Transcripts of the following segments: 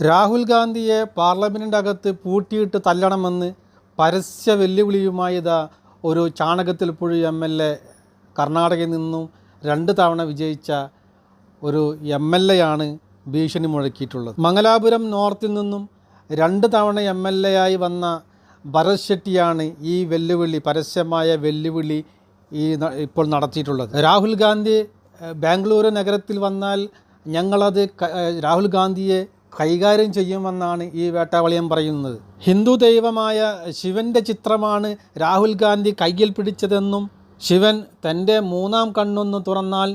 രാഹുൽ ഗാന്ധിയെ പാർലമെന്റിന്റെ അകത്ത് പൂട്ടിയിട്ട് തല്ലണമെന്ന് പരസ്യ വെല്ലുവിളിയുമായി ഇതാ ഒരു ചാണകത്തിൽ പുഴു എം എൽ എ കർണാടകയിൽ നിന്നും രണ്ട് തവണ വിജയിച്ച ഒരു എം എൽ എ ആണ് ഭീഷണി മുഴക്കിയിട്ടുള്ളത്. മംഗലാപുരം നോർത്തിൽ നിന്നും രണ്ട് തവണ എം എൽ എ ആയി വന്ന ഭരത് ഷെട്ടിയാണ് ഈ വെല്ലുവിളി പരസ്യമായ വെല്ലുവിളി ഈ ഇപ്പോൾ നടത്തിയിട്ടുള്ളത്. രാഹുൽ ഗാന്ധി ബാംഗ്ലൂർ നഗരത്തിൽ വന്നാൽ ഞങ്ങളത് രാഹുൽ ഗാന്ധിയെ കൈകാര്യം ചെയ്യുമെന്നാണ് ഈ വേട്ടാവളിയം പറയുന്നത്. ഹിന്ദു ദൈവമായ ശിവന്റെ ചിത്രമാണ് രാഹുൽ ഗാന്ധി കയ്യിൽ പിടിച്ചതെന്നും ശിവൻ തന്റെ മൂന്നാം കണ്ണൊന്ന് തുറന്നാൽ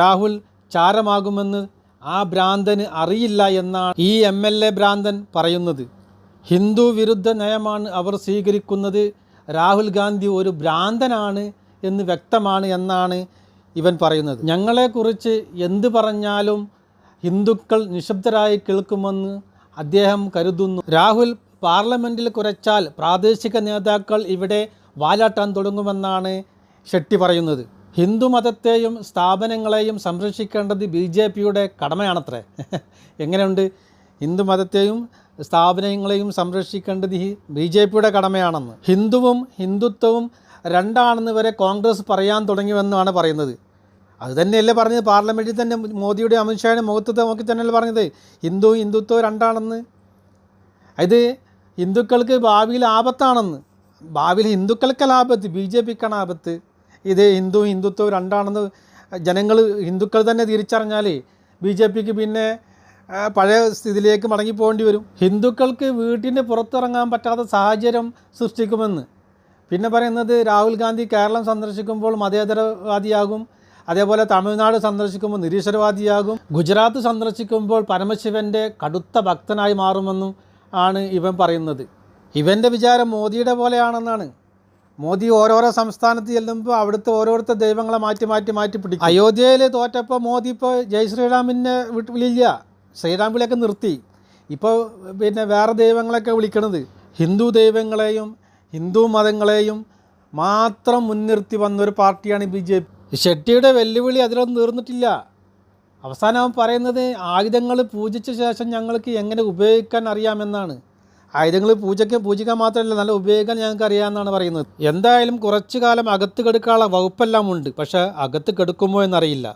രാഹുൽ ചാരമാകുമെന്ന് ആ ഭ്രാന്തന് അറിയില്ല എന്നാണ് ഈ എം എൽ എ ഭ്രാന്തൻ പറയുന്നത്. ഹിന്ദു വിരുദ്ധ നയമാണ് അവർ സ്വീകരിക്കുന്നത്. രാഹുൽ ഗാന്ധി ഒരു ഭ്രാന്തനാണ് എന്ന് വ്യക്തമാണ് എന്നാണ് ഇവൻ പറയുന്നത്. ഞങ്ങളെക്കുറിച്ച് എന്ത് പറഞ്ഞാലും ഹിന്ദുക്കൾ നിശബ്ദരായി കേൾക്കുമെന്ന് അദ്ദേഹം കരുതുന്നു. രാഹുൽ പാർലമെന്റിൽ കുറച്ചാൽ പ്രാദേശിക നേതാക്കൾ ഇവിടെ വാലാട്ടാൻ തുടങ്ങുമെന്നാണ് ഷെട്ടി പറയുന്നത്. ഹിന്ദു മതത്തെയും സ്ഥാപനങ്ങളെയും സംരക്ഷിക്കേണ്ടത് ബി ജെ പിയുടെ കടമയാണത്രേ. എങ്ങനെയുണ്ട്? ഹിന്ദു മതത്തെയും സ്ഥാപനങ്ങളെയും സംരക്ഷിക്കേണ്ടത് ബി ജെ പിയുടെ കടമയാണെന്ന്. ഹിന്ദുവും ഹിന്ദുത്വവും രണ്ടാണെന്ന് വരെ കോൺഗ്രസ് പറയാൻ തുടങ്ങിയെന്നാണ് പറയുന്നത്. അത് തന്നെയല്ലേ പറഞ്ഞത്? പാർലമെന്റിൽ തന്നെ മോദിയുടെ അമിത്ഷായുടെ മുഖത്ത് നോക്കി തന്നെയല്ലേ പറഞ്ഞത്? ഹിന്ദു ഹിന്ദുത്വം രണ്ടാണെന്ന്. ഇത് ഹിന്ദുക്കൾക്ക് ഭാവിയിൽ ആപത്താണെന്ന്. ഭാവിയിൽ ഹിന്ദുക്കൾക്കല്ല ആപത്ത് ബി ജെ പിക്കാണ് ആപത്ത്. ഇത് ഹിന്ദു ഹിന്ദുത്വം രണ്ടാണെന്ന് ജനങ്ങൾ ഹിന്ദുക്കൾ തന്നെ തിരിച്ചറിഞ്ഞാൽ ബി ജെ പിക്ക് പിന്നെ പഴയ സ്ഥിതിയിലേക്ക് മടങ്ങിപ്പോകേണ്ടി വരും. ഹിന്ദുക്കൾക്ക് വീട്ടിന്റെ പുറത്തിറങ്ങാൻ പറ്റാത്ത സാഹചര്യം സൃഷ്ടിക്കുമെന്ന്. പിന്നെ പറയുന്നത് രാഹുൽ ഗാന്ധി കേരളം സന്ദർശിക്കുമ്പോൾ മതേതരവാദിയാകും അതേപോലെ തമിഴ്നാട് സന്ദർശിക്കുമ്പോൾ നിരീശ്വരവാദിയാകും. ഗുജറാത്ത് സന്ദർശിക്കുമ്പോൾ പരമശിവന്റെ കടുത്ത ഭക്തനായി മാറുമെന്നും ആണ് ഇവൻ പറയുന്നത്. ഇവന്റെ വിചാരം മോദിയുടെ പോലെയാണെന്നാണ്. മോദി ഓരോരോ സംസ്ഥാനത്ത് ചെല്ലുമ്പോൾ അവിടുത്തെ ഓരോരുത്തർ ദൈവങ്ങളെ മാറ്റി മാറ്റി മാറ്റി പിടിക്കും. അയോധ്യയിൽ തോറ്റപ്പോൾ മോദി ഇപ്പോൾ ജയ് ശ്രീറാമിനെ ശ്രീരാം വിളിയൊക്കെ നിർത്തി. ഇപ്പോൾ പിന്നെ വേറെ ദൈവങ്ങളൊക്കെ വിളിക്കണത് ഹിന്ദു ദൈവങ്ങളെയും ഹിന്ദു മതങ്ങളെയും മാത്രം മുൻനിർത്തി വന്നൊരു പാർട്ടിയാണ് ബി ജെ പി. ഷെട്ടിയുടെ വെല്ലുവിളി അതിലൊന്നും തീർന്നിട്ടില്ല. അവസാനം അവൻ പറയുന്നത് ആയുധങ്ങൾ പൂജിച്ച ശേഷം ഞങ്ങൾക്ക് എങ്ങനെ ഉപയോഗിക്കാൻ അറിയാമെന്നാണ്. ആയുധങ്ങൾ പൂജയ്ക്ക് പൂജിക്കാൻ മാത്രമല്ല നല്ല ഉപയോഗിക്കാൻ ഞങ്ങൾക്ക് അറിയാമെന്നാണ് പറയുന്നത്. എന്തായാലും കുറച്ചു കാലം അകത്ത് കെടുക്കാനുള്ള വകുപ്പെല്ലാം ഉണ്ട്. പക്ഷേ അകത്ത് കെടുക്കുമോ എന്നറിയില്ല.